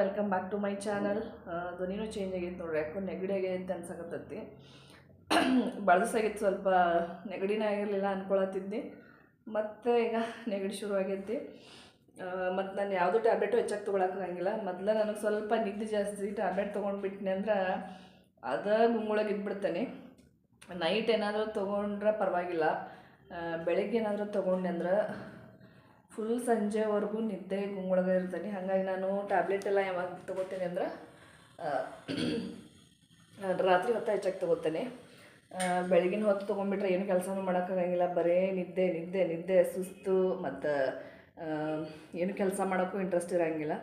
Welcome back to my channel ಧ್ವನಿನೂ change ಆಗೈತೆ ನೋಡ್ರಿ. ಯಾಕೋ ನೆಗಡಿ ಆಗೈತೆ ಅನ್ಸಕತ್ತೈತಿ. ಬಳಸಾಗಿತ್ತು ಸ್ವಲ್ಪ ನೆಗಡಿನೇ ಆಗಿರಲಿಲ್ಲ ಅಂದ್ಕೊಳತ್ತಿದ್ದೆ ಮತ್ತೆ ಈಗ ನೆಗಡಿ ಶುರು ಆಗೈತಿ. ಮತ್ತು ನಾನು ಯಾವುದೂ ಟ್ಯಾಬ್ಲೆಟು ಹೆಚ್ಚಾಗಿ ತೊಗೊಳಕ್ಕಾಗಿಲ್ಲ ಮೊದಲು ನನಗೆ ಸ್ವಲ್ಪ ನಿದ್ದೆ ಜಾಸ್ತಿ ಟ್ಯಾಬ್ಲೆಟ್ ತೊಗೊಂಡ್ಬಿಟ್ನಿ ಅಂದ್ರೆ ಅದ ಗುಂಗೊಳಗೆ ಇದ್ಬಿಡ್ತೇನೆ. ನೈಟ್ ಏನಾದರೂ ತೊಗೊಂಡ್ರೆ ಪರವಾಗಿಲ್ಲ. ಬೆಳಗ್ಗೆ ಏನಾದರೂ ತೊಗೊಂಡೆ ಅಂದ್ರೆ ಫುಲ್ ಸಂಜೆವರೆಗೂ ನಿದ್ದೆ ಗುಂಗೊಳಗೆ ಇರ್ತೀನಿ ಹಾಗಾಗಿ ನಾನು ಟ್ಯಾಬ್ಲೆಟ್ ಎಲ್ಲ ಯಾವಾಗ ತೊಗೋತೀನಿ ಅಂದ್ರೆ ರಾತ್ರಿ ಹೊತ್ತು ಹೆಚ್ಚಾಗಿ ತೊಗೋತೇನೆ ಬೆಳಗಿನ ಹೊತ್ತು ತೊಗೊಂಡ್ಬಿಟ್ರೆ ಏನು ಕೆಲಸನೂ ಮಾಡೋಕ್ಕಾಗಂಗಿಲ್ಲ. ಬರೀ ನಿದ್ದೆ ನಿದ್ದೆ ನಿದ್ದೆ, ಸುಸ್ತು, ಮತ್ತು ಏನು ಕೆಲಸ ಮಾಡೋಕ್ಕೂ ಇಂಟ್ರೆಸ್ಟ್ ಇರೋಂಗಿಲ್ಲ.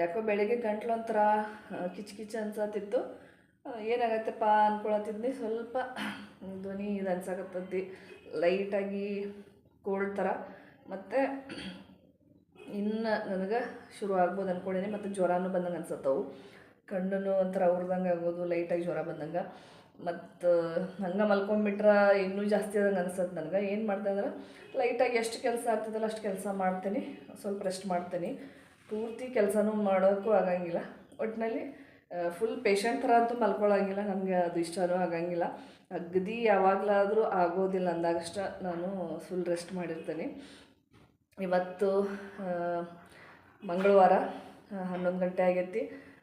ಯಾಕೋ ಬೆಳಗ್ಗೆ ಗಂಟ್ಲು ಒಂಥರ ಕಿಚ್ ಕಿಚ್ ಅನ್ಸತ್ತಿತ್ತು ಏನಾಗತ್ತಪ್ಪ ಅನ್ಕೊಳತ್ತಿದ್ದೆ ಸ್ವಲ್ಪ ಧ್ವನಿ ಇದು ಅನ್ಸಕತ್ತೈತಿ. ಲೈಟಾಗಿ ಕೋಲ್ಡ್ ಥರ ಮತ್ತು ಇನ್ನು ನನಗೆ ಶುರು ಆಗ್ಬೋದು ಅಂದ್ಕೊಂಡೀನಿ ಮತ್ತು ಜ್ವರನೂ ಬಂದಂಗೆ ಅನ್ಸತ್ತವು. ಕಣ್ಣು ಒಂಥರ ಉರ್ದಂಗೆ ಆಗೋದು ಲೈಟಾಗಿ ಜ್ವರ ಬಂದಂಗೆ. ಮತ್ತು ಹಂಗೆ ಮಲ್ಕೊಂಬಿಟ್ರೆ ಇನ್ನೂ ಜಾಸ್ತಿ ಆದಂಗೆ ಅನ್ಸತ್ತೆ ನನಗೆ. ಏನು ಮಾಡ್ದೆ ಅಂದ್ರೆ ಲೈಟಾಗಿ ಎಷ್ಟು ಕೆಲಸ ಆಗ್ತದಲ್ಲ ಅಷ್ಟು ಕೆಲಸ ಮಾಡ್ತೀನಿ, ಸ್ವಲ್ಪ ರೆಸ್ಟ್ ಮಾಡ್ತೀನಿ. ಪೂರ್ತಿ ಕೆಲಸನೂ ಮಾಡೋಕ್ಕೂ ಆಗಂಗಿಲ್ಲ. ಒಟ್ಟಿನಲ್ಲಿ ಫುಲ್ ಪೇಷಂಟ್ ಥರ ಅಂತೂ ಮಲ್ಕೊಳ್ಳೋಂಗಿಲ್ಲ ನನಗೆ ಅದು ಇಷ್ಟನೂ ಆಗಂಗಿಲ್ಲ. ಅಗದಿ ಯಾವಾಗಲಾದರೂ ಆಗೋದಿಲ್ಲ ಅಂದಾಗಷ್ಟ ನಾನು ಫುಲ್ ರೆಸ್ಟ್ ಮಾಡಿರ್ತೀನಿ. ಇವತ್ತು ಮಂಗಳವಾರ ಹನ್ನೊಂದು ಗಂಟೆ ಆಗೈತಿ.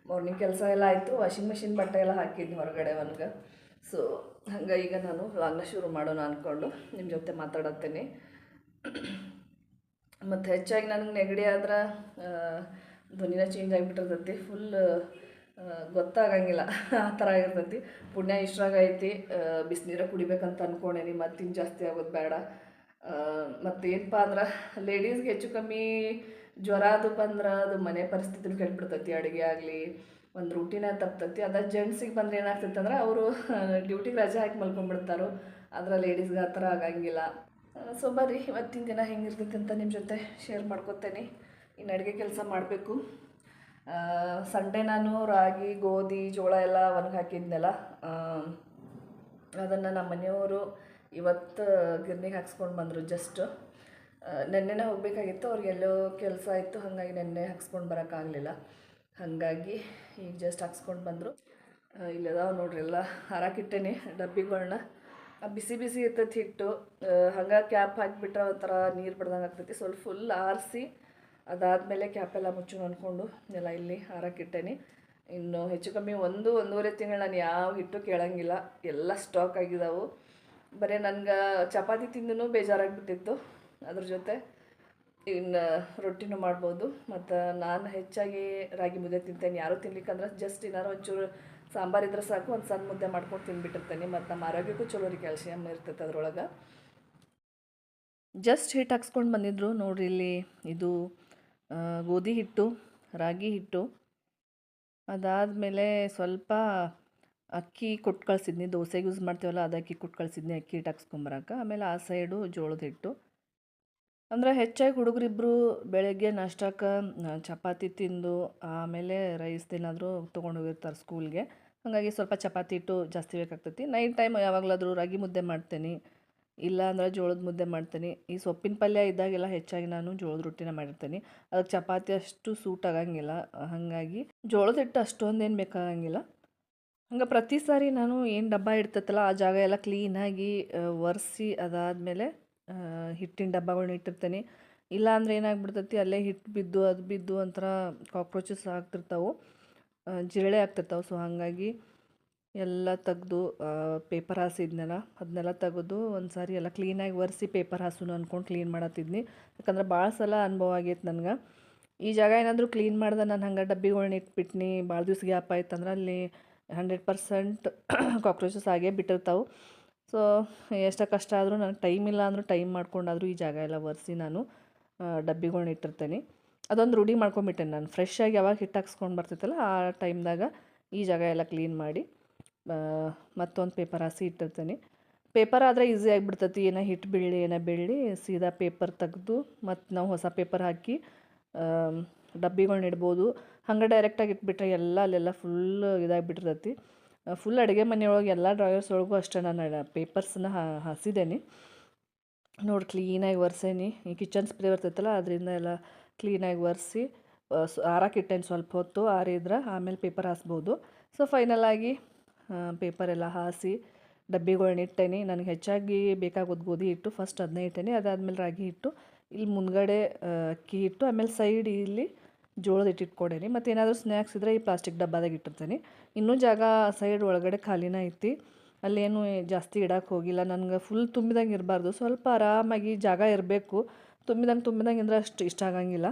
ಮಾರ್ನಿಂಗ್ ಕೆಲಸ ಎಲ್ಲ ಆಯಿತು. ವಾಷಿಂಗ್ ಮಿಷಿನ್ ಬಟ್ಟೆ ಎಲ್ಲ ಹಾಕಿದ್ನಿ ಹೊರಗಡೆ ಒನ್ಗೆ ಸೊ ಹಂಗೆ ಈಗ ನಾನು ವ್ಲಾಗ್ನ ಶುರು ಮಾಡೋಣ ಅಂದ್ಕೊಂಡು ನಿಮ್ಮ ಜೊತೆ ಮಾತಾಡತ್ತೇನೆ. ಮತ್ತು ಹೆಚ್ಚಾಗಿ ನನಗೆ ನೆಗಡಿ ಆದ್ರೆ ಧ್ವನಿನ ಚೇಂಜ್ ಆಗಿಬಿಟ್ಟಿರ್ತೈತಿ. ಫುಲ್ ಗೊತ್ತಾಗಂಗಿಲ್ಲ. ಆ ಥರ ಆಗಿರ್ತೈತಿ. ಪುಣ್ಯ ಇಷ್ಟ್ರಾಗ ಐತಿ. ಬಿಸಿನೀರ ಕುಡಿಬೇಕಂತ ಅಂದ್ಕೊಂಡೇನಿ ಮತ್ತಿನ್ನು ಜಾಸ್ತಿ ಆಗೋದು ಬೇಡ. ಮತ್ತು ಏನಪ್ಪ ಅಂದ್ರೆ ಲೇಡೀಸ್ಗೆ ಹೆಚ್ಚು ಕಮ್ಮಿ ಜ್ವರ ಅದು ಬಂದ್ರೆ ಅದು ಮನೆ ಪರಿಸ್ಥಿತಿಲಿ ಕೆಟ್ಬಿಡ್ತೈತಿ, ಅಡುಗೆ ಆಗಲಿ, ಒಂದು ರೂಟಿನ ತಪ್ತೈತಿ. ಅದ ಜೆಂಟ್ಸಿಗೆ ಬಂದ್ರೆ ಏನಾಗ್ತೈತೆ ಅಂದ್ರೆ ಅವರು ಡ್ಯೂಟಿಗೆ ರಜೆ ಹಾಕಿ ಮಲ್ಕೊಂಡ್ಬಿಡ್ತಾರೋ ಆದ್ರೆ ಲೇಡೀಸ್ಗೆ ಆ ಥರ ಆಗಂಗಿಲ್ಲ. ಸೊ ಬರ್ರಿ, ಇವತ್ತಿನ ದಿನ ಹೆಂಗಿರ್ತೈತಿ ಅಂತ ನಿಮ್ಮ ಜೊತೆ ಶೇರ್ ಮಾಡ್ಕೊತೇನೆ. ಇನ್ನು ಅಡುಗೆ ಕೆಲಸ ಮಾಡಬೇಕು. ಸಂಡೇ ನಾನು ರಾಗಿ, ಗೋಧಿ, ಜೋಳ ಎಲ್ಲ ಒಣಗಿ ಹಾಕಿದ್ನಲ್ಲ ಅದನ್ನು ನಮ್ಮ ಮನೆಯವರು ಇವತ್ತು ಗಿರ್ನಿಗೆ ಹಾಕ್ಸ್ಕೊಂಡು ಬಂದರು ಜಸ್ಟ್ ನೆನ್ನೆನೇ ಹೋಗಬೇಕಾಗಿತ್ತು, ಅವ್ರಿಗೆ ಎಲ್ಲೋ ಕೆಲಸ ಇತ್ತು, ಹಾಗಾಗಿ ನೆನ್ನೆ ಹಾಕ್ಸ್ಕೊಂಡು ಬರೋಕ್ಕಾಗಲಿಲ್ಲ. ಹಾಗಾಗಿ ಈಗ ಜಸ್ಟ್ ಹಾಕ್ಸ್ಕೊಂಡು ಬಂದರು. ಇಲ್ಲದಾವ ನೋಡ್ರಿ ಎಲ್ಲ, ಹಾರಾಕಿಟ್ಟೇನೆ ಡಬ್ಬಿಗಳನ್ನ ಬಿಸಿ ಬಿಸಿ ಇರ್ತೈತಿ ಹಿಟ್ಟು. ಹಂಗೆ ಕ್ಯಾಪ್ ಹಾಕಿಬಿಟ್ರೆ ಒಂಥರ ನೀರು ಬಿಡ್ದಂಗೆ ಆಗ್ತೈತಿ. ಸ್ವಲ್ಪ ಫುಲ್ ಆರಿಸಿ, ಅದಾದಮೇಲೆ ಕ್ಯಾಪೆಲ್ಲ ಮುಚ್ಚು ಅಂದ್ಕೊಂಡು ಎಲ್ಲ ಇಲ್ಲಿ ಹಾರಾಕಿಟ್ಟೇನೆ. ಇನ್ನು ಹೆಚ್ಚು ಕಮ್ಮಿ ಒಂದು, ಒಂದೂವರೆ ತಿಂಗಳು ನಾನು ಯಾವ ಹಿಟ್ಟು ಕೇಳಂಗಿಲ್ಲ. ಎಲ್ಲ ಸ್ಟಾಕ್ ಆಗಿದಾವು. ಬರೀ ನನ್ಗೆ ಚಪಾತಿ ತಿಂದೂ ಬೇಜಾರಾಗ್ಬಿಟ್ಟಿತ್ತು. ಅದ್ರ ಜೊತೆ ಇನ್ನು ರೊಟ್ಟಿನೂ ಮಾಡ್ಬೋದು. ಮತ್ತು ನಾನು ಹೆಚ್ಚಾಗಿ ರಾಗಿ ಮುದ್ದೆ ತಿಂತೇನೆ. ಯಾರೂ ತಿನ್ಲಿಕ್ಕಂದ್ರೆ ಜಸ್ಟ್ ಏನಾರು ಒಂಚೂರು ಸಾಂಬಾರು ಇದ್ರೆ ಸಾಕು, ಒಂದು ಸಣ್ಣ ಮುದ್ದೆ ಮಾಡ್ಕೊಂಡು ತಿನ್ಬಿಟ್ಟಿರ್ತೇನೆ. ಮತ್ತು ನಮ್ಮ ಆರೋಗ್ಯಕ್ಕೂ ಚಲೋ ರೀ ಕ್ಯಾಲ್ಸಿಯಮ್ ಇರ್ತೈತೆ ಅದ್ರೊಳಗೆ. ಜಸ್ಟ್ ಹಿಟ್ಟು ಹಾಕ್ಸ್ಕೊಂಡು ಬಂದಿದ್ರು ನೋಡ್ರಿ ಇಲ್ಲಿ. ಇದು ಗೋಧಿ ಹಿಟ್ಟು, ರಾಗಿ ಹಿಟ್ಟು. ಅದಾದಮೇಲೆ ಸ್ವಲ್ಪ ಅಕ್ಕಿ ಕೊಟ್ಟು ಕಳ್ಸಿದ್ನಿ, ದೋಸೆಗೆ ಯೂಸ್ ಮಾಡ್ತೀವಲ್ಲ ಅದು ಅಕ್ಕಿ ಕೊಟ್ಟು ಕಳ್ಸಿದ್ನಿ, ಅಕ್ಕಿ ಹಿಟ್ಟು ಹಾಕ್ಸ್ಕೊಂಬರಕ್ಕೆ ಆಮೇಲೆ ಆ ಸೈಡು ಜೋಳದ ಹಿಟ್ಟು. ಅಂದರೆ ಹೆಚ್ಚಾಗಿ ಹುಡುಗರಿಬ್ಬರು ಬೆಳಗ್ಗೆ ನಾಷ್ಟಕ್ಕೆ ಚಪಾತಿ ತಿಂದು, ಆಮೇಲೆ ರೈಸ್ ಏನಾದರೂ ತೊಗೊಂಡು ಹೋಗಿರ್ತಾರೆ ಸ್ಕೂಲ್ಗೆ. ಹಾಗಾಗಿ ಸ್ವಲ್ಪ ಚಪಾತಿ ಹಿಟ್ಟು ಜಾಸ್ತಿ ಬೇಕಾಗ್ತೈತಿ. ನೈಟ್ ಟೈಮ್ ಯಾವಾಗಲಾದರೂ ರಾಗಿ ಮುದ್ದೆ ಮಾಡ್ತೀನಿ ಇಲ್ಲ ಅಂದ್ರೆ ಜೋಳದ ಮುದ್ದೆ ಮಾಡ್ತೀನಿ. ಈ ಸೊಪ್ಪಿನ ಪಲ್ಯ ಇದ್ದಾಗೆಲ್ಲ ಹೆಚ್ಚಾಗಿ ನಾನು ಜೋಳದ ರೊಟ್ಟಿನ ಮಾಡಿರ್ತೀನಿ. ಅದಕ್ಕೆ ಚಪಾತಿ ಅಷ್ಟು ಸೂಟ್ ಆಗಂಗಿಲ್ಲ. ಹಾಗಾಗಿ ಜೋಳದ ಹಿಟ್ಟು ಅಷ್ಟೊಂದೇನು ಬೇಕಾಗಂಗಿಲ್ಲ. ಹಂಗೆ ಪ್ರತಿ ಸಾರಿ ನಾನು ಏನು ಡಬ್ಬ ಇಡ್ತೈತಲ್ಲ, ಆ ಜಾಗ ಎಲ್ಲ ಕ್ಲೀನಾಗಿ ಒರೆಸಿ ಅದಾದಮೇಲೆ ಹಿಟ್ಟಿನ ಡಬ್ಬಗಳನ್ನ ಇಟ್ಟಿರ್ತೀನಿ. ಇಲ್ಲ ಅಂದರೆ ಏನಾಗ್ಬಿಡ್ತೈತಿ, ಅಲ್ಲೇ ಹಿಟ್ಟು ಬಿದ್ದು ಅದು ಬಿದ್ದು ಒಂಥರ ಕಾಕ್ರೋಚಸ್ ಆಗ್ತಿರ್ತಾವೆ. ಜಿರಳೆ ಆಗ್ತಿರ್ತಾವೆ. ಸೊ ಹಾಗಾಗಿ ಎಲ್ಲ ತೆಗೆದು ಪೇಪರ್ ಹಾಸಿದ್ನೆಲ್ಲ ಅದನ್ನೆಲ್ಲ ತೆಗೆದು ಒಂದು ಸಾರಿ ಎಲ್ಲ ಕ್ಲೀನಾಗಿ ಒರೆಸಿ ಪೇಪರ್ ಹಾಸುನು ಅಂದ್ಕೊಂಡು ಕ್ಲೀನ್ ಮಾಡತ್ತಿದ್ನಿ. ಯಾಕಂದ್ರೆ ಭಾಳ ಸಲ ಅನುಭವ ಆಗೈತೆ ನನಗೆ. ಈ ಜಾಗ ಏನಾದರೂ ಕ್ಲೀನ್ ಮಾಡ್ದೆ ನಾನು ಹಂಗೆ ಡಬ್ಬಿಗಳನ್ನ ಇಟ್ಬಿಟ್ನಿ ಭಾಳ ದಿವ್ಸ ಗ್ಯಾಪ್ ಆಯ್ತು ಅಂದ್ರೆ ಅಲ್ಲಿ ಹಂಡ್ರೆಡ್ ಪರ್ಸೆಂಟ್ ಕಾಕ್ರೋಚಸ್ ಆಗೇ ಬಿಟ್ಟಿರ್ತಾವೆ. ಸೊ ಎಷ್ಟೋ ಕಷ್ಟ ಆದರೂ ನನಗೆ ಟೈಮ್ ಇಲ್ಲ ಅಂದರೂ ಟೈಮ್ ಮಾಡ್ಕೊಂಡಾದರೂ ಈ ಜಾಗ ಎಲ್ಲ ಒರೆಸಿ ನಾನು ಡಬ್ಬಿಗಳ್ನ ಇಟ್ಟಿರ್ತೇನೆ. ಅದೊಂದು ರೂಢಿ ಮಾಡ್ಕೊಂಬಿಟ್ಟೇನೆ ನಾನು. ಫ್ರೆಶ್ ಆಗಿ ಯಾವಾಗ ಹಿಟ್ಟು ಹಾಕ್ಸ್ಕೊಂಡು ಬರ್ತೈತಲ್ಲ ಆ ಟೈಮ್ದಾಗ ಈ ಜಾಗ ಎಲ್ಲ ಕ್ಲೀನ್ ಮಾಡಿ ಮತ್ತೊಂದು ಪೇಪರ್ ಹಾಸಿ ಇಟ್ಟಿರ್ತೇನೆ. ಪೇಪರ್ ಆದರೆ ಈಸಿ ಆಗಿಬಿಡ್ತೈತಿ. ಏನೋ ಹಿಟ್ಟು ಬೀಳಿ ಏನೋ ಬೀಳಿ ಸೀದಾ ಪೇಪರ್ ತೆಗೆದು ಮತ್ತು ನಾವು ಹೊಸ ಪೇಪರ್ ಹಾಕಿ ಡಬ್ಬಿಗಳ್ನ ಇಡ್ಬೋದು. ಹಂಗೆ ಡೈರೆಕ್ಟಾಗಿ ಇಟ್ಬಿಟ್ರೆ ಎಲ್ಲ ಅಲ್ಲೆಲ್ಲ ಫುಲ್ ಇದಾಗಿಬಿಟ್ಟಿರ್ತೈತಿ. ಫುಲ್ ಅಡುಗೆ ಮನೆಯೊಳಗೆ ಎಲ್ಲ ಡ್ರಾಯರ್ಸ್ ಒಳಗೂ ಅಷ್ಟೇ ನಾನು ಪೇಪರ್ಸನ್ನ ಹಸಿದೇನೆ. ನೋಡಿ ಕ್ಲೀನಾಗಿ ಒರೆಸೇನಿ. ಈ ಕಿಚನ್ ಸ್ಪ್ರೇ ಬರ್ತೈತಲ್ಲ, ಅದರಿಂದ ಎಲ್ಲ ಕ್ಲೀನಾಗಿ ಒರೆಸಿ ಆರಕ್ಕಿಟ್ಟೇನು ಸ್ವಲ್ಪ ಹೊತ್ತು ಆರಿದ್ರೆ ಆಮೇಲೆ ಪೇಪರ್ ಹಾಸ್ಬೋದು. ಸೊ ಫೈನಲ್ ಆಗಿ ಎಲ್ಲ ಹಾಸಿ ಡಬ್ಬಿಗಳನ್ನ ಇಟ್ಟೇನಿ. ನನಗೆ ಹೆಚ್ಚಾಗಿ ಬೇಕಾಗೋದು ಗೋಧಿ ಹಿಟ್ಟು ಫಸ್ಟ್ ಅದನ್ನೇ ಇಟ್ಟೇನಿ. ಅದಾದಮೇಲೆ ರಾಗಿ ಹಿಟ್ಟು ಇಲ್ಲಿ ಮುಂದ್ಗಡೆ ಅಕ್ಕಿ ಹಿಟ್ಟು, ಆಮೇಲೆ ಸೈಡ್ ಇಲ್ಲಿ ಜೋಳದ ಹಿಟ್ಟು ಇಟ್ಕೊಂಡೇನಿ. ಮತ್ತು ಏನಾದರೂ ಸ್ನ್ಯಾಕ್ಸ್ ಇದ್ದರೆ ಈ ಪ್ಲಾಸ್ಟಿಕ್ ಡಬ್ಬಾದಾಗ ಇಟ್ಟಿರ್ತೀನಿ. ಇನ್ನೂ ಜಾಗ ಸೈಡ್ ಒಳಗಡೆ ಖಾಲಿನ ಐತಿ. ಅಲ್ಲೇನು ಜಾಸ್ತಿ ಇಡಕ್ಕೆ ಹೋಗಿಲ್ಲ. ನನಗೆ ಫುಲ್ ತುಂಬಿದಂಗೆ ಇರಬಾರ್ದು. ಸ್ವಲ್ಪ ಆರಾಮಾಗಿ ಜಾಗ ಇರಬೇಕು. ತುಂಬಿದಂಗೆ ತುಂಬಿದಂಗೆ ಅಂದ್ರೆ ಅಷ್ಟು ಇಷ್ಟ ಆಗಂಗಿಲ್ಲ.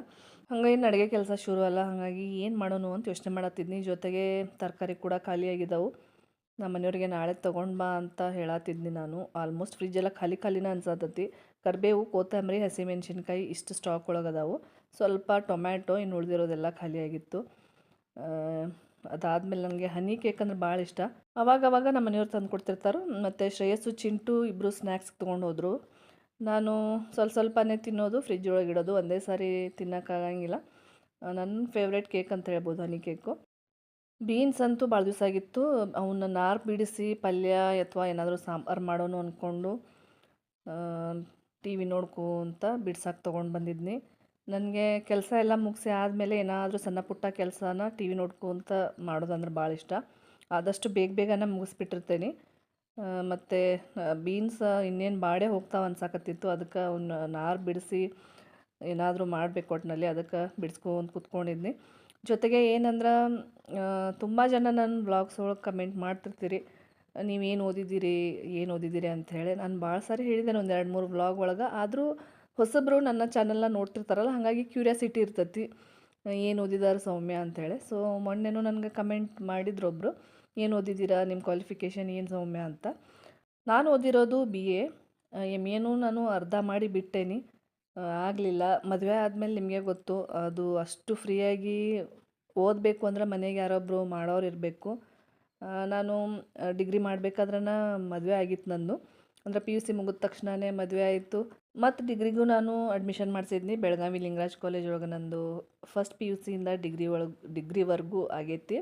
ಹಂಗಾಗಿ ಅಡುಗೆ ಕೆಲಸ ಶುರು ಅಲ್ಲ. ಹಾಗಾಗಿ ಏನು ಮಾಡೋಣ ಅಂತ ಯೋಚನೆ ಮಾಡತ್ತಿದ್ನಿ ಜೊತೆಗೆ ತರಕಾರಿ ಕೂಡ ಖಾಲಿಯಾಗಿದ್ದಾವೆ ನಮ್ಮ ಮನೆಯವ್ರಿಗೆ ನಾಳೆ ತೊಗೊಂಡು ಬಾ ಅಂತ ಹೇಳತ್ತಿದ್ನಿ ನಾನು. ಆಲ್ಮೋಸ್ಟ್ ಫ್ರಿಜ್ಜೆಲ್ಲ ಖಾಲಿ ಖಾಲಿನ ಅನ್ಸತ್ತತಿ ಕರಿಬೇವು, ಕೊತ್ತಂಬರಿ, ಹಸಿಮೆಣ್ಸಿನ್ಕಾಯಿ ಇಷ್ಟು ಸ್ಟಾಕ್ ಒಳಗೆ ಅದಾವು. ಸ್ವಲ್ಪ ಟೊಮ್ಯಾಟೊ, ಇನ್ನು ಉಳಿದಿರೋದೆಲ್ಲ ಖಾಲಿಯಾಗಿತ್ತು. ಅದಾದಮೇಲೆ ನನಗೆ ಹನಿ ಕೇಕ್ ಅಂದರೆ ಭಾಳ ಇಷ್ಟ. ಅವಾಗವಾಗ ಅವಾಗ ನಮ್ಮ ಮನೆಯವ್ರು ತಂದು ಕೊಡ್ತಿರ್ತಾರೆ. ಮತ್ತು ಶ್ರೇಯಸ್ಸು, ಚಿಂಟು ಇಬ್ಬರು ಸ್ನ್ಯಾಕ್ಸ್ ತೊಗೊಂಡು ಹೋದರು. ನಾನು ಸ್ವಲ್ಪ ಸ್ವಲ್ಪನೇ ತಿನ್ನೋದು ಫ್ರಿಜ್ ಒಳಗೆ ಇಡೋದು. ಒಂದೇ ಸಾರಿ ತಿನ್ನೋಕ್ಕಾಗಂಗಿಲ್ಲ ನನ್ನ ಫೇವ್ರೇಟ್ ಕೇಕ್ ಅಂತ ಹೇಳ್ಬೋದು ಹನಿ ಕೇಕು. ಬೀನ್ಸ್ ಅಂತೂ ಭಾಳ ದಿವಸ ಆಗಿತ್ತು. ಅವನ್ನ ನಾರು ಬಿಡಿಸಿ ಪಲ್ಯ ಅಥವಾ ಏನಾದರೂ ಸಾಂಬಾರು ಮಾಡೋಣ ಅಂದ್ಕೊಂಡು ಟಿ ವಿ ನೋಡ್ಕೊಂತ ಬಿಡ್ಸಕ್ಕೆ ತೊಗೊಂಡು ಬಂದಿದ್ನಿ. ನನಗೆ ಕೆಲಸ ಎಲ್ಲ ಮುಗಿಸಿ ಆದಮೇಲೆ ಏನಾದರೂ ಸಣ್ಣ ಪುಟ್ಟ ಕೆಲಸನ ಟಿ ವಿ ನೋಡ್ಕೊಂತ ಮಾಡೋದಂದ್ರೆ ಭಾಳ ಇಷ್ಟ. ಆದಷ್ಟು ಬೇಗ ಬೇಗನೆ ಮುಗಿಸ್ಬಿಟ್ಟಿರ್ತೇನೆ. ಮತ್ತು ಬೀನ್ಸ್ ಇನ್ನೇನು ಬಾಡೇ ಹೋಗ್ತಾವೆ ಅನ್ಸಾಕತ್ತಿತ್ತು. ಅದಕ್ಕೆ ಅವ್ನ ನಾರು ಬಿಡಿಸಿ ಏನಾದರೂ ಮಾಡಬೇಕು ಒಟ್ಟಿನಲ್ಲಿ ಅದಕ್ಕೆ ಬಿಡಿಸ್ಕೊಂತ ಕೂತ್ಕೊಂಡಿದ್ನಿ. ಜೊತೆಗೆ ಏನಂದ್ರೆ ತುಂಬ ಜನ ನನ್ನ ಬ್ಲಾಗ್ಸ್ ಒಳಗೆ ಕಮೆಂಟ್ ಮಾಡ್ತಿರ್ತೀರಿ. ನೀವೇನು ಓದಿದ್ದೀರಿ, ಏನು ಓದಿದ್ದೀರಿ ಅಂಥೇಳಿ ನಾನು ಭಾಳ ಸಾರಿ ಹೇಳಿದ್ದೇನೆ ಒಂದು ಎರಡು ಮೂರು ಬ್ಲಾಗ್ ಒಳಗೆ. ಆದರೂ ಹೊಸಬ್ರು ನನ್ನ ಚಾನಲ್ನ ನೋಡ್ತಿರ್ತಾರಲ್ಲ, ಹಾಗಾಗಿ ಕ್ಯೂರಿಯಾಸಿಟಿ ಇರ್ತೈತಿ. ಏನು ಓದಿದಾರೆ ಸೌಮ್ಯ ಅಂಥೇಳಿ ಸೊ ಮೊನ್ನೆನೂ ನನಗೆ ಕಮೆಂಟ್ ಮಾಡಿದ್ರು ಒಬ್ಬರು ಏನು ಓದಿದ್ದೀರಾ ನಿಮ್ಮ ಕ್ವಾಲಿಫಿಕೇಷನ್ ಏನು ಸೌಮ್ಯ ಅಂತ? ನಾನು ಓದಿರೋದು ಬಿ ಎ ಎಂ ಎನೂ ನಾನು ಅರ್ಧ ಮಾಡಿ ಬಿಟ್ಟೇನಿ. ಆಗಲಿಲ್ಲ. ಮದುವೆ ಆದಮೇಲೆ ನಿಮಗೆ ಗೊತ್ತು, ಅದು ಅಷ್ಟು ಫ್ರೀಯಾಗಿ ಓದಬೇಕು ಅಂದ್ರೆ ಮನೆಗೆ ಯಾರೊಬ್ಬರು ಮಾಡೋರು ಇರಬೇಕು. ನಾನು ಡಿಗ್ರಿ ಮಾಡಬೇಕಾದ್ರನ ಮದುವೆ ಆಗಿತ್ತು ನಂದು. ಅಂದರೆ ಪಿ ಯು ಸಿ ಮುಗಿದ ತಕ್ಷಣವೇ ಮದುವೆ ಆಯಿತು. ಮತ್ತು ಡಿಗ್ರಿಗೂ ನಾನು ಅಡ್ಮಿಷನ್ ಮಾಡಿಸಿದ್ನಿ. ಬೆಳಗಾವಿ ಲಿಂಗರಾಜ್ ಕಾಲೇಜ್ ಒಳಗೆ ನಂದು ಫಸ್ಟ್ ಪಿ ಯು ಸಿಯಿಂದ ಡಿಗ್ರಿ ಒಳಗೆ ಡಿಗ್ರಿವರೆಗೂ ಆಗೈತಿ.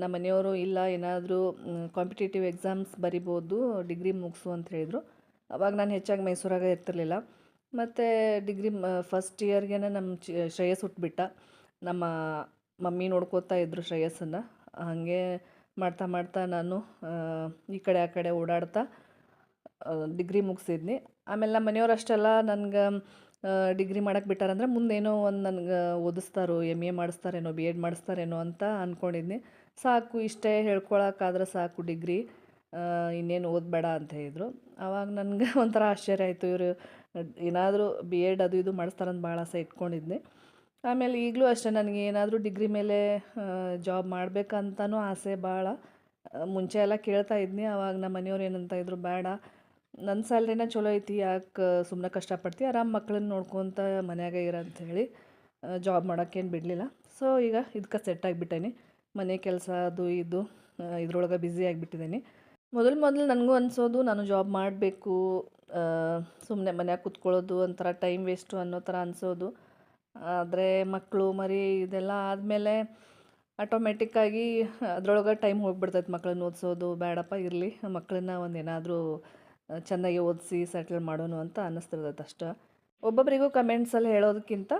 ನಮ್ಮ ಮನೆಯವರು ಇಲ್ಲ, ಏನಾದರೂ ಕಾಂಪಿಟೇಟಿವ್ ಎಕ್ಸಾಮ್ಸ್ ಬರಿಬೋದು, ಡಿಗ್ರಿ ಮುಗಿಸು ಅಂತ ಹೇಳಿದರು. ಅವಾಗ ನಾನು ಹೆಚ್ಚಾಗಿ ಮೈಸೂರಾಗ ಇರ್ತಿರ್ಲಿಲ್ಲ. ಮತ್ತು ಡಿಗ್ರಿ ಫಸ್ಟ್ ಇಯರ್ಗೆ ನಮ್ಮ ಶ್ರೇಯಸ್ ಹುಟ್ಬಿಟ್ಟ. ನಮ್ಮ ಮಮ್ಮಿ ನೋಡ್ಕೋತಾ ಇದ್ದರು ಶ್ರೇಯಸ್ಸನ್ನು. ಹಾಗೆ ಮಾಡ್ತಾ ಮಾಡ್ತಾ ನಾನು ಈ ಕಡೆ ಆ ಕಡೆ ಓಡಾಡ್ತಾ ಡಿಗ್ರಿ ಮುಗಿಸಿದ್ನಿ. ಆಮೇಲೆ ನಮ್ಮ ಮನೆಯವ್ರು ಅಷ್ಟೆಲ್ಲ ನನ್ಗೆ ಡಿಗ್ರಿ ಮಾಡಕ್ಕೆ ಬಿಟ್ಟಾರಂದ್ರೆ ಮುಂದೇನೋ ಒಂದು ನನ್ಗೆ ಓದಿಸ್ತಾರೋ ಎಂ ಎ ಮಾಡಿಸ್ತಾರೇನೋ ಬಿ ಎಡ್ ಮಾಡಿಸ್ತಾರೇನೋ ಅಂತ ಅಂದ್ಕೊಂಡಿದ್ನಿ ಸಾಕು, ಇಷ್ಟೇ ಹೇಳ್ಕೊಳಕ್ಕಾದ್ರೆ ಸಾಕು ಡಿಗ್ರಿ ಇನ್ನೇನು ಓದಬೇಡ ಅಂತ ಹೇಳಿದರು. ಆವಾಗ ನನಗೆ ಒಂಥರ ಆಶ್ಚರ್ಯ ಆಯಿತು. ಇವರು, ಏನಾದರೂ ಬಿ ಎಡ್ ಅದು ಇದು ಮಾಡಿಸ್ತಾರಂತ ಭಾಳ ಆಸೆ ಇಟ್ಕೊಂಡಿದ್ದೆ ಆಮೇಲೆ ಈಗಲೂ ಅಷ್ಟೇ ನನಗೆ ಏನಾದರೂ ಡಿಗ್ರಿ ಮೇಲೆ ಜಾಬ್ ಮಾಡಬೇಕಂತನೂ ಆಸೆ ಭಾಳ. ಮುಂಚೆ ಎಲ್ಲ ಕೇಳ್ತಾ ಇದ್ನಿ. ಆವಾಗ ನಮ್ಮ ಮನೆಯವ್ರು ಏನಂತ ಇದ್ರು, ಬೇಡ ನನ್ನ ಸ್ಯಾಲ್ರಿನ ಚಲೋ ಐತಿ, ಯಾಕೆ ಸುಮ್ಮನೆ ಕಷ್ಟಪಡ್ತಿ, ಆರಾಮ್ ಮಕ್ಕಳನ್ನ ನೋಡ್ಕೊತ ಮನ್ಯಾಗ ಅಂತ ಹೇಳಿ ಜಾಬ್ ಮಾಡೋಕ್ಕೇನು ಬಿಡಲಿಲ್ಲ. ಸೊ ಈಗ ಇದಕ್ಕೆ ಸೆಟ್ ಆಗಿಬಿಟ್ಟೇನಿ. ಮನೆ ಕೆಲಸ, ಅದು ಇದು ಇದ್ರೊಳಗೆ ಬ್ಯುಸಿ ಆಗಿಬಿಟ್ಟಿದ್ದೀನಿ ಮೊದಲು ಮೊದಲು ನನಗೂ ಅನಿಸೋದು, ನಾನು ಜಾಬ್ ಮಾಡಬೇಕು ಸುಮ್ಮನೆ ಮನ್ಯಾಗ ಕುತ್ಕೊಳ್ಳೋದು, ಒಂಥರ ಟೈಮ್ ವೇಸ್ಟು ಅನ್ನೋ ಥರ ಅನಿಸೋದು. ಆದರೆ ಮಕ್ಕಳು ಮರಿ ಇದೆಲ್ಲ ಆದಮೇಲೆ ಆಟೋಮೆಟಿಕ್ಕಾಗಿ ಅದರೊಳಗೆ ಟೈಮ್ ಹೋಗ್ಬಿಡ್ತೈತೆ ಮಕ್ಕಳನ್ನ ಓದಿಸೋದು ಬೇಡಪ್ಪ ಇರಲಿ ಮಕ್ಕಳನ್ನ ಒಂದು ಏನಾದರೂ ಚೆನ್ನಾಗಿ ಓದಿಸಿ ಸೆಟ್ಲ್ ಮಾಡೋಣ ಅಂತ ಅನ್ನಿಸ್ತಿರ್ತೈತೆ ಅಷ್ಟೇ. ಒಬ್ಬೊಬ್ಬರಿಗೂ ಕಮೆಂಟ್ಸಲ್ಲಿ ಹೇಳೋದಕ್ಕಿಂತ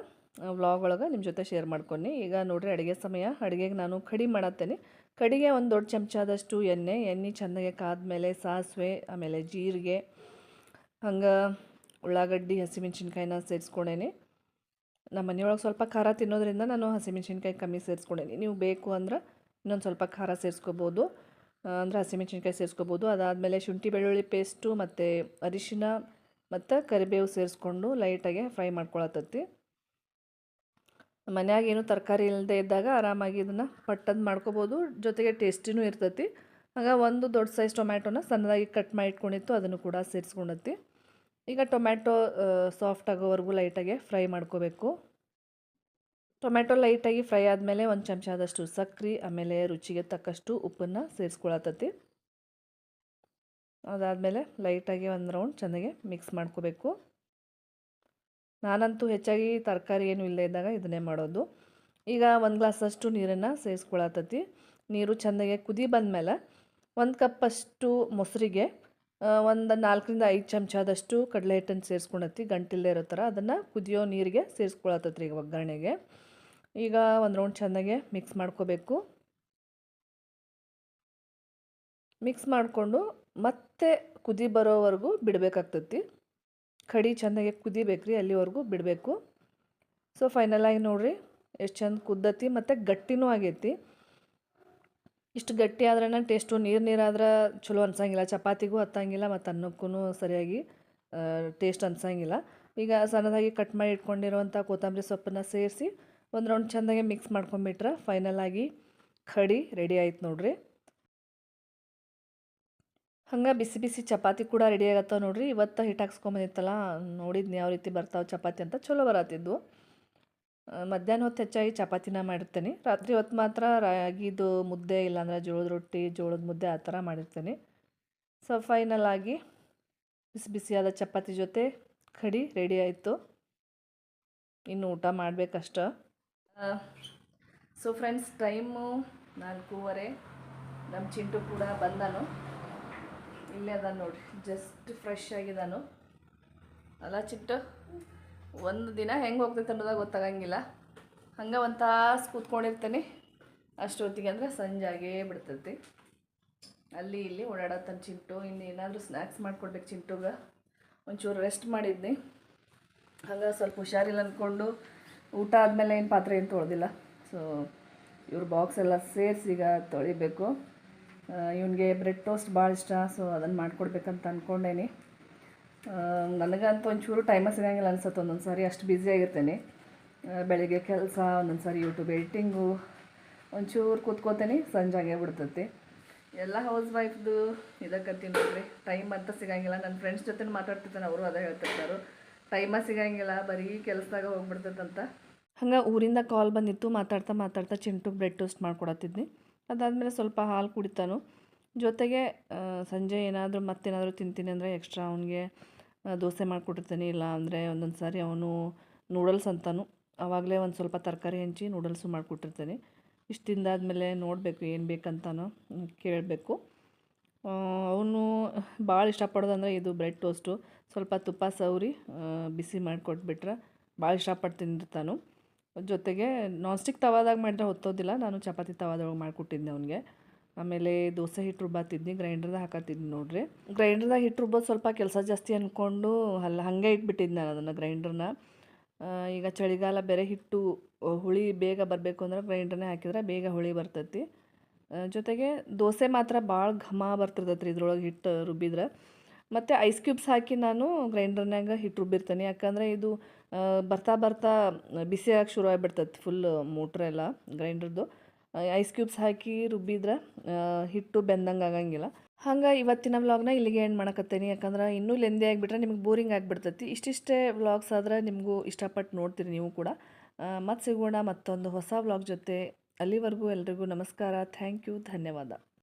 ವ್ಲಾಗ್ ಒಳಗೆ ನಿಮ್ಮ ಜೊತೆ ಶೇರ್ ಮಾಡ್ಕೊಂಡು ಈಗ ನೋಡಿರಿ, ಅಡುಗೆ ಸಮಯ. ಅಡುಗೆಗೆ ನಾನು ಕಡಿ ಮಾಡತ್ತೇನೆ. ಕಡಿಗೆ ಒಂದು ದೊಡ್ಡ ಚಮಚದಷ್ಟು ಎಣ್ಣೆ ಎಣ್ಣೆ ಚೆನ್ನಾಗಿ ಕಾದ್ಮೇಲೆ ಸಾಸಿವೆ, ಆಮೇಲೆ ಜೀರಿಗೆ, ಹಂಗೆ ಉಳ್ಳಾಗಡ್ಡಿ, ಹಸಿಮೆಣ್ಸಿನ್ಕಾಯಿನ ಸೇರಿಸ್ಕೊಂಡೇನೆ ನಮ್ಮ ಮನೆಯೊಳಗೆ ಸ್ವಲ್ಪ ಖಾರ ತಿನ್ನೋದ್ರಿಂದ ನಾನು ಹಸಿಮೆಣ್ಸಿನ್ಕಾಯಿ ಕಮ್ಮಿ ಸೇರಿಸ್ಕೊಂಡೇನೆ ನೀವು ಬೇಕು ಅಂದ್ರೆ ಇನ್ನೊಂದು ಸ್ವಲ್ಪ ಖಾರ ಸೇರಿಸ್ಕೋಬೋದು. ಅಂದರೆ ಹಸಿಮೆಣ್ಸಿನ್ಕಾಯಿ ಸೇರಿಸ್ಕೋಬೋದು. ಅದಾದಮೇಲೆ ಶುಂಠಿ, ಬೆಳ್ಳುಳ್ಳಿ ಪೇಸ್ಟು ಮತ್ತು ಅರಿಶಿನ ಮತ್ತು ಕರಿಬೇವು ಸೇರಿಸ್ಕೊಂಡು ಲೈಟಾಗಿ ಫ್ರೈ ಮಾಡ್ಕೊಳತ್ತತಿ ಮನ್ಯಾಗ ಏನು ತರಕಾರಿ ಇಲ್ಲದೆ ಇದ್ದಾಗ ಆರಾಮಾಗಿ ಇದನ್ನು ಪಟ್ಟದ್ದು ಮಾಡ್ಕೋಬೋದು. ಜೊತೆಗೆ ಟೇಸ್ಟಿನೂ ಇರ್ತೈತಿ. ಆಗ ಒಂದು ದೊಡ್ಡ ಸೈಜ್ ಟೊಮ್ಯಾಟೋನ ಸಣ್ಣದಾಗಿ ಕಟ್ ಮಾಡಿ ಇಟ್ಕೊಂಡಿತ್ತು, ಅದನ್ನು ಕೂಡ ಸೇರಿಸ್ಕೊಂಡತ್ತಿ. ಈಗ ಟೊಮ್ಯಾಟೊ ಸಾಫ್ಟ್ ಆಗೋವರೆಗೂ ಲೈಟಾಗಿ ಫ್ರೈ ಮಾಡ್ಕೋಬೇಕು. ಟೊಮ್ಯಾಟೊ ಲೈಟಾಗಿ ಫ್ರೈ ಆದಮೇಲೆ ಒಂದು ಚಮಚ ಆದಷ್ಟು ಸಕ್ರೆ, ಆಮೇಲೆ ರುಚಿಗೆ ತಕ್ಕಷ್ಟು ಉಪ್ಪನ್ನು ಸೇರಿಸ್ಕೊಳತತಿ ಅದಾದಮೇಲೆ ಲೈಟಾಗಿ ಒಂದು ರೌಂಡ್ ಚೆನ್ನಾಗಿ ಮಿಕ್ಸ್ ಮಾಡ್ಕೋಬೇಕು. ನಾನಂತೂ ಹೆಚ್ಚಾಗಿ ತರಕಾರಿ ಏನು ಇಲ್ಲದೇ ಇದ್ದಾಗ ಇದನ್ನೇ ಮಾಡೋದು. ಈಗ ಒಂದು ಗ್ಲಾಸಷ್ಟು ನೀರನ್ನು ಸೇರಿಸ್ಕೊಳತತಿ ನೀರು ಚೆನ್ನಾಗಿ ಕುದಿ ಬಂದಮೇಲೆ ಒಂದು ಕಪ್ಪಷ್ಟು ಮೊಸರಿಗೆ ಒಂದು ನಾಲ್ಕರಿಂದ ಐದು ಚಮಚದಷ್ಟು ಕಡಲೆ ಹಿಟ್ಟನ್ನು ಸೇರಿಸ್ಕೊಳತ್ತಿ ಗಂಟಿಲ್ಲದೆ ಇರೋ ಥರ ಅದನ್ನು ಕುದಿಯೋ ನೀರಿಗೆ ಸೇರಿಸ್ಕೊಳತ್ತತ್ರಿ ಈಗ ಒಗ್ಗರಣೆಗೆ. ಈಗ ಒಂದು ರೌಂಡ್ ಚೆನ್ನಾಗೆ ಮಿಕ್ಸ್ ಮಾಡ್ಕೋಬೇಕು. ಮಿಕ್ಸ್ ಮಾಡಿಕೊಂಡು ಮತ್ತೆ ಕುದಿ ಬರೋವರೆಗೂ ಬಿಡಬೇಕಾಗ್ತತಿ. ಕಡಿ ಚೆನ್ನಾಗಿ ಕುದಿಬೇಕ್ರಿ, ಅಲ್ಲಿವರೆಗೂ ಬಿಡಬೇಕು. ಸೊ ಫೈನಲಾಗಿ ನೋಡಿರಿ, ಎಷ್ಟು ಚೆಂದ ಕುದ್ದತಿ ಮತ್ತು ಗಟ್ಟಿನೂ ಆಗೈತಿ. ಇಷ್ಟು ಗಟ್ಟಿ ಆದ್ರೆ ನಾನು ಟೇಸ್ಟು ನೀರು ನೀರಾದ್ರೆ ಚಲೋ ಅನ್ಸಂಗಿಲ್ಲ. ಚಪಾತಿಗೂ ಹತ್ತಂಗಿಲ್ಲ ಮತ್ತು ಅನ್ನಕ್ಕೂ ಸರಿಯಾಗಿ ಟೇಸ್ಟ್ ಅನ್ಸಂಗಿಲ್ಲ. ಈಗ ಸಣ್ಣದಾಗಿ ಕಟ್ ಮಾಡಿ ಇಟ್ಕೊಂಡಿರುವಂಥ ಕೊತ್ತಂಬರಿ ಸೊಪ್ಪನ್ನು ಸೇರಿಸಿ ಒಂದು ರೌಂಡ್ ಚೆಂದಾಗೆ ಮಿಕ್ಸ್ ಮಾಡ್ಕೊಂಬಿಟ್ರೆ ಫೈನಲ್ ಆಗಿ ಕಡಿ ರೆಡಿ ಆಯ್ತು ನೋಡ್ರಿ. ಹಂಗೆ ಬಿಸಿ ಬಿಸಿ ಚಪಾತಿ ಕೂಡ ರೆಡಿ ಆಗತ್ತೆ ನೋಡ್ರಿ. ಇವತ್ತು ಹಿಟ್ಟು ಹಾಕ್ಸ್ಕೊಂಬಂದಿತ್ತಲ್ಲ, ನೋಡಿದ್ನಿ ಯಾವ ರೀತಿ ಬರ್ತಾವೆ ಚಪಾತಿ ಅಂತ ಚಲೋ ಬರತ್ತಿದ್ವು. ಮಧ್ಯಾಹ್ನ ಹೊತ್ತು ಹೆಚ್ಚಾಗಿ ಚಪಾತಿನ ಮಾಡಿರ್ತೇನೆ. ರಾತ್ರಿ ಹೊತ್ತು ಮಾತ್ರ ರಾಗಿದು ಮುದ್ದೆ ಇಲ್ಲಾಂದ್ರೆ ಜೋಳದ ರೊಟ್ಟಿ, ಜೋಳದ ಮುದ್ದೆ ಆ ಥರ ಮಾಡಿರ್ತೀನಿ. ಸೊ ಫೈನಲ್ ಆಗಿ ಬಿಸಿ ಬಿಸಿಯಾದ ಚಪಾತಿ ಜೊತೆ ಕಡಿ ರೆಡಿ ಆಯಿತು. ಇನ್ನು ಊಟ ಮಾಡಬೇಕಷ್ಟ. ಸೊ ಫ್ರೆಂಡ್ಸ್ ಟೈಮು ನಾಲ್ಕೂವರೆ. ನಮ್ಮ ಚಿಂಟು ಕೂಡ ಬಂದನು. ಇಲ್ಲೇ ಅದ ನೋಡಿ ಜಸ್ಟ್ ಫ್ರೆಶ್ ಆಗಿದ್ದಾನು ಅಲ್ಲ ಚಿಂಟು, ಒಂದು ದಿನ ಹೆಂಗೆ ಹೋಗ್ತೈತೆ ಅನ್ನೋದಾಗ ಗೊತ್ತಾಗಂಗಿಲ್ಲ. ಹಂಗೆ ಒಂದು ತಾಸು ಕೂತ್ಕೊಂಡಿರ್ತೀನಿ. ಅಷ್ಟೊತ್ತಿಗೆ ಅಂದರೆ ಸಂಜೆ ಆಗೇ ಬಿಡ್ತೈತಿ. ಅಲ್ಲಿ ಇಲ್ಲಿ ಓಡಾಡತ್ತಾನ ಚಿಂಟು. ಇನ್ನೇನಾದರೂ ಸ್ನ್ಯಾಕ್ಸ್ ಮಾಡಿಕೊಡ್ಬೇಕು ಚಿಂಟುಗೆ. ಒಂಚೂರು ರೆಸ್ಟ್ ಮಾಡಿದ್ನಿ. ಹಂಗೆ ಸ್ವಲ್ಪ ಹುಷಾರಿಲ್ಲ ಅಂದ್ಕೊಂಡು ಊಟ ಆದಮೇಲೆ ಏನು ಪಾತ್ರೆ ಏನು ತೊಳೆದಿಲ್ಲ. ಸೊ ಇವ್ರ ಬಾಕ್ಸ್ ಎಲ್ಲ ಸೇರಿಸಿ ಈಗ ತೊಳಿಬೇಕು. ಇವನಿಗೆ ಬ್ರೆಡ್ ಟೋಸ್ಟ್ ಭಾಳ ಇಷ್ಟ ಸೊ ಅದನ್ನು ಮಾಡ್ಕೊಡ್ಬೇಕಂತ ಅಂದ್ಕೊಂಡೇನಿ ನನಗಂತೂ ಒಂಚೂರು ಟೈಮ ಸಿಗಂಗಿಲ್ಲ ಅನ್ಸುತ್ತೆ. ಒಂದೊಂದು ಸಾರಿ ಅಷ್ಟು ಬ್ಯುಸಿ ಆಗಿರ್ತೇನೆ. ಬೆಳಿಗ್ಗೆ ಕೆಲಸ, ಒಂದೊಂದು ಸಾರಿ ಯೂಟ್ಯೂಬ್ ಎಡಿಟಿಂಗು ಒಂಚೂರು ಕೂತ್ಕೋತೇನೆ, ಸಂಜೆ ಆಗೇ ಬಿಡ್ತೈತಿ ಎಲ್ಲ ಹೌಸ್ ವೈಫ್ದು ಇದಕ್ಕಂತೀನಿ ನೋಡ್ರಿ ಟೈಮ್ ಅಂತ ಸಿಗಂಗಿಲ್ಲ. ನನ್ನ ಫ್ರೆಂಡ್ಸ್ ಜೊತೆ ಮಾತಾಡ್ತಿರ್ತಾನೆ, ಅವರು ಅದೇ ಹೇಳ್ತಿರ್ತಾರೆ. ಟೈಮ ಸಿಗಂಗಿಲ್ಲ, ಬರೀ ಕೆಲಸದಾಗ ಹೋಗ್ಬಿಡ್ತೈತಂತ. ಹಂಗೆ ಊರಿಂದ ಕಾಲ್ ಬಂದಿತ್ತು, ಮಾತಾಡ್ತಾ ಮಾತಾಡ್ತಾ ಚಿಂಟುಗೆ ಬ್ರೆಡ್ ಟೋಸ್ಟ್ ಮಾಡ್ಕೊಡತ್ತಿದ್ನಿ. ಅದಾದಮೇಲೆ ಸ್ವಲ್ಪ ಹಾಲು ಕುಡಿತಾನು. ಜೊತೆಗೆ ಸಂಜೆ ಏನಾದರೂ ಮತ್ತೇನಾದರೂ ತಿಂತೀನಿ ಅಂದರೆ ಎಕ್ಸ್ಟ್ರಾ ಅವನಿಗೆ ದೋಸೆ ಮಾಡಿಕೊಟ್ಟಿರ್ತೀನಿ. ಇಲ್ಲ ಅಂದರೆ ಒಂದೊಂದು ಸಾರಿ ಅವನು ನೂಡಲ್ಸ್ ಅಂತಾನು. ಆವಾಗಲೇ ಒಂದು ಸ್ವಲ್ಪ ತರಕಾರಿ ಹಂಚಿ ನೂಡಲ್ಸು ಮಾಡಿಕೊಟ್ಟಿರ್ತೀನಿ. ಇಷ್ಟು ತಿಂದಾದಮೇಲೆ ನೋಡಬೇಕು ಏನು ಬೇಕಂತಾನೋ ಕೇಳಬೇಕು. ಅವನು ಭಾಳ ಇಷ್ಟಪಡೋದಂದ್ರೆ ಇದು ಬ್ರೆಡ್ ಟೋಸ್ಟು. ಸ್ವಲ್ಪ ತುಪ್ಪ ಸವರಿ ಬಿಸಿ ಮಾಡಿಕೊಟ್ಬಿಟ್ರೆ ಭಾಳ ಇಷ್ಟಪಟ್ಟು ತಿಂದಿರ್ತಾನು ಜೊತೆಗೆ ನಾನ್ ಸ್ಟಿಕ್ ತವಾದಾಗ ಮಾಡಿದ್ರೆ ಹೊತ್ತೋದಿಲ್ಲ, ನಾನು ಚಪಾತಿ ತವಾದೊಳಗೆ ಮಾಡಿಕೊಟ್ಟಿದ್ದೆ ಅವನಿಗೆ. ಆಮೇಲೆ ದೋಸೆ ಹಿಟ್ಟು ರುಬ್ಬಾತಿದ್ನಿ ಗ್ರೈಂಡರ್ದಾಗ ಹಾಕತ್ತಿದ್ನಿ ನೋಡ್ರಿ. ಗ್ರೈಂಡರ್ದಾಗ ಹಿಟ್ಟು ರುಬ್ಬೋದು ಸ್ವಲ್ಪ ಕೆಲಸ ಜಾಸ್ತಿ ಅಂದ್ಕೊಂಡು ಅಲ್ಲ, ಹಾಗೆ ಇಟ್ಬಿಟ್ಟಿದ್ದೆ ನಾನು ಅದನ್ನು ಗ್ರೈಂಡರ್ನ ಈಗ ಚಳಿಗಾಲ ಬೇರೆ ಹಿಟ್ಟು, ಹುಳಿ ಬೇಗ ಬರಬೇಕು ಅಂದ್ರೆ ಗ್ರೈಂಡರ್ನೇ ಹಾಕಿದ್ರೆ ಬೇಗ ಹುಳಿ ಬರ್ತೈತಿ. ಜೊತೆಗೆ ದೋಸೆ ಮಾತ್ರ ಭಾಳ ಘಮ ಬರ್ತಿರ್ತೈತೆ ರೀ ಇದ್ರೊಳಗೆ ಹಿಟ್ಟು ರುಬ್ಬಿದ್ರೆ. ಮತ್ತು ಐಸ್ ಕ್ಯೂಬ್ಸ್ ಹಾಕಿ ನಾನು ಗ್ರೈಂಡರ್ನಾಗ ಹಿಟ್ಟು ರುಬ್ಬಿರ್ತೀನಿ. ಯಾಕಂದರೆ ಇದು ಬರ್ತಾ ಬರ್ತಾ ಬಿಸಿ ಆಗಕ್ಕೆ ಶುರು ಆಗಿಬಿಡ್ತೈತೆ ಫುಲ್ ಮೋಟ್ರೆಲ್ಲ ಗ್ರೈಂಡರ್ದು. ಐಸ್ ಕ್ಯೂಬ್ಸ್ ಹಾಕಿ ರುಬ್ಬಿದ್ರೆ ಹಿಟ್ಟು ಬೆಂದಂಗೆ ಆಗಂಗಿಲ್ಲ. ಹಂಗೆ ಇವತ್ತಿನ ವ್ಲಾಗ್ನ ಇಲ್ಲಿಗೆ ಏನು ಮಾಡಕತ್ತೀನಿ. ಯಾಕಂದ್ರೆ ಇನ್ನೂ ಲೆಂದಿ ಆಗಿಬಿಟ್ರೆ ನಿಮ್ಗೆ ಬೋರಿಂಗ್ ಆಗಿಬಿಡ್ತೈತಿ. ಇಷ್ಟಿಷ್ಟೇ ವ್ಲಾಗ್ಸ್ ಆದ್ರೆ ನಿಮಗೂ ಇಷ್ಟಪಟ್ಟು ನೋಡ್ತೀರಿ ನೀವು ಕೂಡ. ಮತ್ತು ಸಿಗೋಣ ಮತ್ತೊಂದು ಹೊಸ ವ್ಲಾಗ್ ಜೊತೆ. ಅಲ್ಲಿವರೆಗೂ ಎಲ್ರಿಗೂ ನಮಸ್ಕಾರ. Thank you. ಧನ್ಯವಾದ.